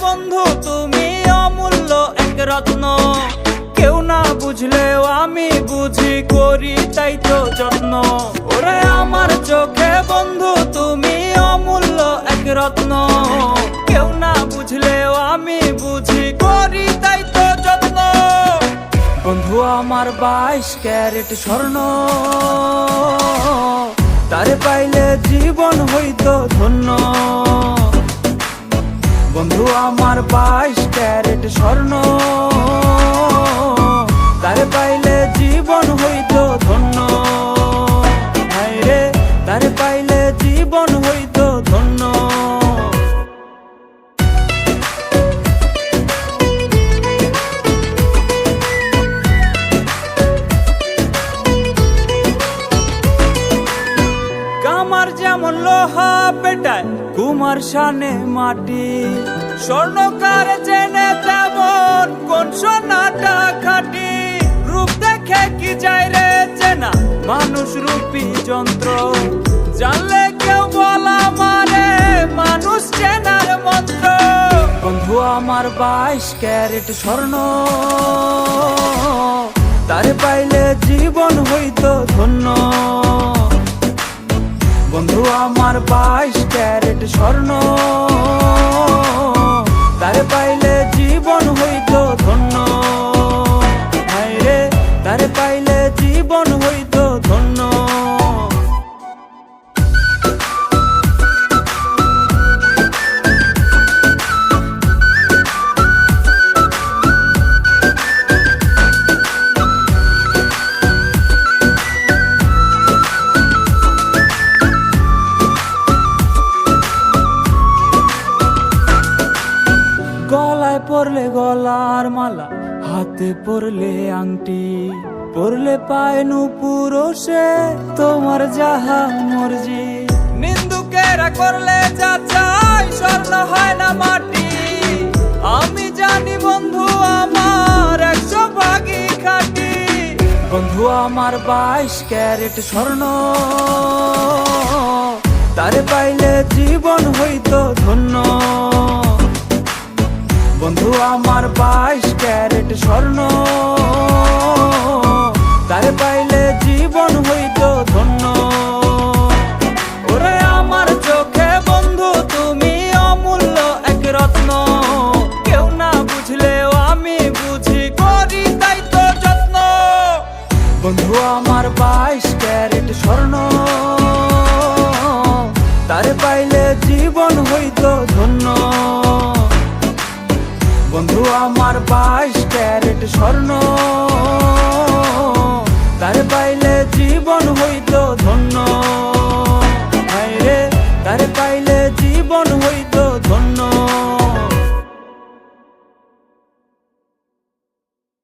বন্ধু, তুমি অমূল্য এক রত্ন। কেউ না বুঝলেও আমি বুঝি করি তাই তো যত্ন। ওরে আমার চোখে বন্ধু, তুমি অমূল্য এক রত্ন। কেউ না বুঝলেও আমি বুঝি করি তাই তো যত্ন। বন্ধু, আমার বাইশ ক্যারেট স্বর্ণ। তারে পাইলে জীবন হইতো ধন্য। বাইশ ক্যারেট স্বর্ণ। তারে পাইলে জীবন হইতো ধন্য। রে, তারে পাইলে জীবন হইতো ধন্য। কামার যেমন লোহা পেটায়, কুমার শানে মাটি। স্বর্ণকার জেনে তেমন কোন সোনাটা খাটি? রূপ দেখে কি যায় রে চেনা? মানুষ রূপী যন্ত্র। জানলে কেউ বলা মারে, মানুষ চেনার মন্ত্র। বন্ধু, আমার বাইশ ক্যারেট স্বর্ণ। তারে পাইলে জীবন হইতো ধন্য। বন্ধু, আমার বাইশ ক্যারেট স্বর্ণ। পরলে গলার মালা হাতে পরলে আংটি পরলে পায় পুরুষে তোমার যাহা মর্জি। নিন্দুকেরা করলে যা চাই স্বর্ণ হয় না মাটি। আমি জানি বন্ধু আমার একশো ভাগই খাটি। বন্ধু আমার বাইশ ক্যারেট স্বর্ণ। তারে পাইলে জীবন হইতো ধন্য। বন্ধু, আমার বাইশ ক্যারেট স্বর্ণ। তারে পাইলে জীবন হইত ধন্য। ওরে আমার চোখে বন্ধু, তুমি অমূল্য এক রত্ন। কেউ না বুঝলেও আমি বুঝি, করি তাই তো যত্ন। বন্ধু, আমার বাইশ ক্যারেট স্বর্ণ। তারে পাইলে জীবন হইতো আমার বাইশ ক্যারেট স্বর্ণ। তার পাইলে জীবন হইত ধন্য। হ্যাঁ তার পাইলে জীবন হইত ধন্য।